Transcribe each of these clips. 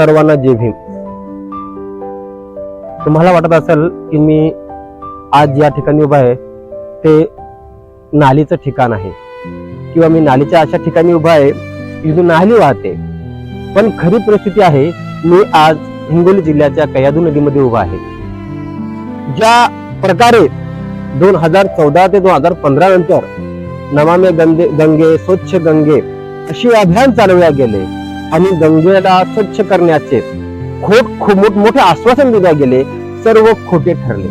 सर्वांना जय भीम. तुम्हाला वाटत असेल की मी आज या ठिकाणी उभा आहे ते नालीचं ठिकाण आहे. किंवा मी नालीच्या अशा ठिकाणी उभा आहे तिथून नाली वाहते. पण खरी परिस्थिती आहे मी आज हिंगोली जिल्ह्याच्या कयादू नदीमध्ये उभा आहे. ज्या प्रकारे दोन हजार चौदा ते दोन हजार पंधरा नंतर नमामे गंगे गंगे स्वच्छ गंगे अशी अभियान चालवल्या गेले आणि गंगेला स्वच्छ करण्याचे खोट खो- मोठमोठे आश्वासन दिले गेले सर्व खोटे ठरले.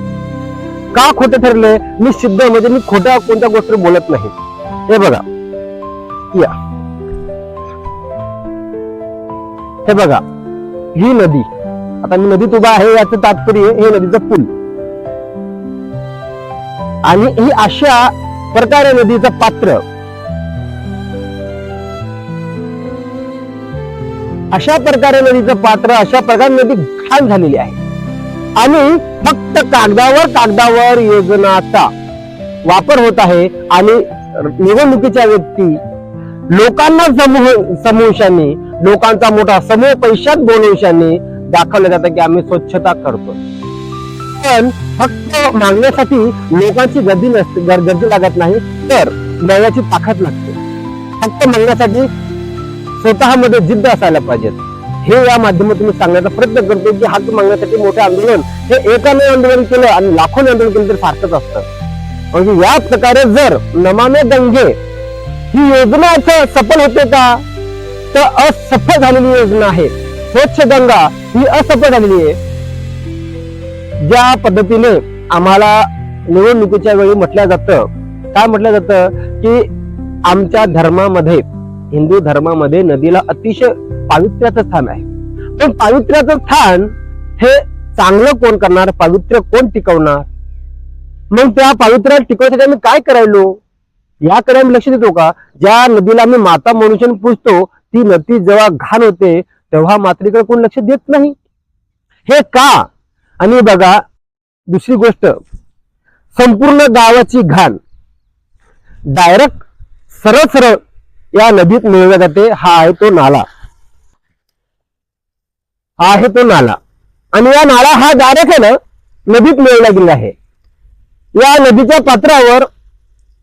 का खोटे ठरले? मी सिद्ध म्हणजे मी खोट्या कोणत्या गोष्टी बोलत नाही. हे बघा. या. हे बघा. ही नदी. आता मी नदीत उभा आहे याचं तात्पर्य हे नदीचं पूल. आणि ही अशा प्रकारे नदीचं पात्र अशा प्रकारे नदीचं पात्र अशा प्रकारे नदी घाण झालेली आहे. आणि फक्त कागदावर कागदावर योजनाचा वापर होत आहे आणि निवडणुकीच्या व्यक्ती लोकांना समूह समूहांनी लोकांचा मोठा समूह पैशात बोलवशांनी दाखवलं जातं की आम्ही स्वच्छता करतो पण फक्त मागण्यासाठी लोकांची गर्दी नसते गर्दी लागत नाही तर मागण्याची ताकद लागते. फक्त मागण्यासाठी स्वतःमध्ये जिद्द असायला पाहिजेत. हे या माध्यमातून मी सांगण्याचा प्रयत्न करतो की हक्क मागण्यासाठी मोठे आंदोलन हे एकाने आंदोलन केलं आणि लाखोने आंदोलन केलं तरी सारखंच असतं. म्हणजे या प्रकारे जर नमामे गंगे ही योजना असं सफल होते का? तर असफल झालेली योजना आहे. स्वच्छ गंगा ही असफल झालेली आहे. ज्या पद्धतीने आम्हाला निवडणुकीच्या वेळी म्हटलं जातं काय म्हटलं जातं की आमच्या धर्मामध्ये हिंदू धर्मामध्ये नदीला अतिशय पावित्र्याचं स्थान आहे. पण पावित्र्याचं स्थान हे चांगलं कोण करणार? पावित्र्य कोण टिकवणार? मग त्या पावित्र्य टिकवण्यासाठी आम्ही काय करायलो? याकडे आम्ही लक्ष देतो का? ज्या नदीला आम्ही माता मनुष्य पूजतो ती नदी जेव्हा घाण होते तेव्हा मात्रेकडे कोण लक्ष देत नाही? हे का? आणि बघा दुसरी गोष्ट संपूर्ण गावाची घाण. डायरेक्ट सरळ सरळ या नदीत मिळवल्या जाते. हा आहे तो नाला. हा आहे तो नाला. आणि या नाला हा डायरेक्ट आहे ना नदीत मिळवला गेला आहे. या नदीच्या पात्रावर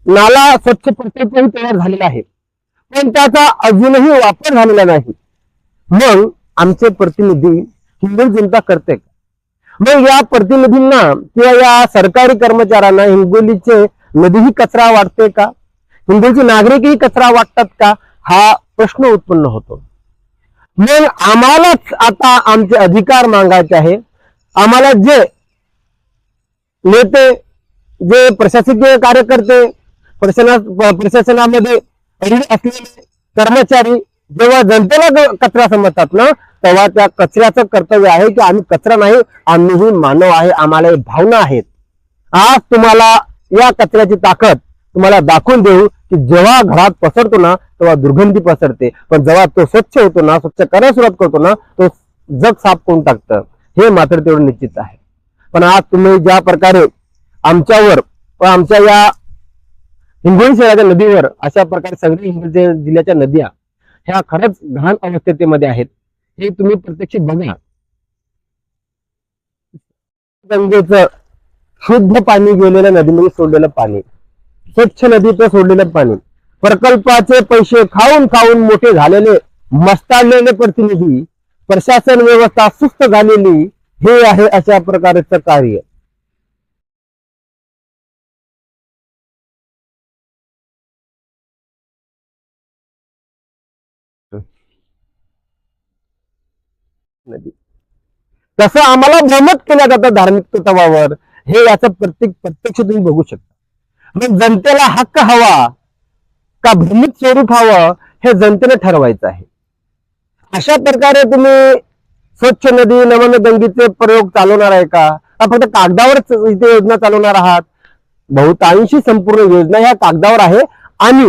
नाला स्वच्छ प्रत्येकही तयार झालेला आहे. पण त्याचा अजूनही वापर झालेला नाही. मग आमचे प्रतिनिधी हिंदू जनता करते. मग या प्रतिनिधींना किंवा या सरकारी कर्मचाऱ्यांना हिंगोलीचे नदीही कचरा वाटते का? हिंदूचे नागरिकही कचरा वाटतात का? हा प्रश्न उत्पन्न होतो. मग आम्हालाच आता आमचे अधिकार मागायचे आहे. आम्हाला जे नेते जे प्रशासकीय कार्यकर्ते प्रशासना प्रशासनामध्ये असलेले कर्मचारी जेव्हा जनतेला कचरा समजतात ना तेव्हा त्या कचऱ्याचं कर्तव्य आहे की आम्ही कचरा नाही आम्हीही मानव आहे आम्हाला ही भावना आहेत. आज तुम्हाला या कचऱ्याची ताकद तुम्हाला दाखवून देऊ की जेव्हा घरात पसरतो ना तेव्हा दुर्गंधी पसरते. पण जेव्हा तो स्वच्छ होतो ना स्वच्छ करायला सुरुवात करतो ना तो जग साफ करून टाकतं. हे मात्र तेवढं निश्चित आहे. पण आज तुम्ही ज्या प्रकारे आमच्यावर व आमच्या या हिंगोली शहराच्या नदीवर अशा प्रकारे सगळ्या हिंगोली जिल्ह्याच्या नद्या ह्या खरंच घाण अवस्थेमध्ये आहेत. हे तुम्ही प्रत्यक्ष बघा. गंगेचं शुद्ध पाणी गेलेल्या नदीमध्ये सोडलेलं पाणी. स्वच्छ नदीचं सोडलेलं पाणी. प्रकल्पाचे पैसे खाऊन खाऊन मोठे झालेले मस्ताडलेले प्रतिनिधी प्रशासन व्यवस्था सुस्त झालेली हे आहे अशा प्रकारचं कार्य. नदी. तसं आम्हाला भ्रमत केल्या जातं धार्मिक तत्वावर. हे याचं प्रत्येक प्रत्यक्ष तुम्ही बघू शकता. मग जनतेला हक्क हवा का भ्रमित स्वरूप हवं हे जनतेने ठरवायचं आहे. अशा प्रकारे तुम्ही स्वच्छ नदी नमन गंगीचे प्रयोग चालवणार आहे का? का फक्त कागदावरच इथे योजना चालवणार आहात? बहुतांशी संपूर्ण योजना ह्या कागदावर आहे आणि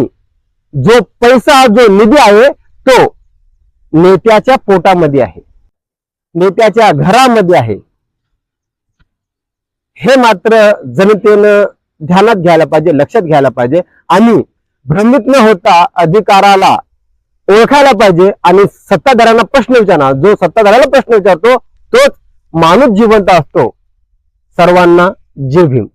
जो पैसा जो निधी आहे तो नेत्याच्या पोटामध्ये आहे. नेत्याच्या घरामध्ये आहे. हे मात्र जनतेनं ध्यानात घ्यायला पाहिजे लक्षात घ्यायला पाहिजे आणि भ्रमित न होता अधिकाराला ओळखायला पाहिजे आणि सत्ताधाऱ्यांना प्रश्न विचारणार. जो सत्ताधाऱ्याला प्रश्न विचारतो तोच माणूस जिवंत असतो. सर्वांना जय भीम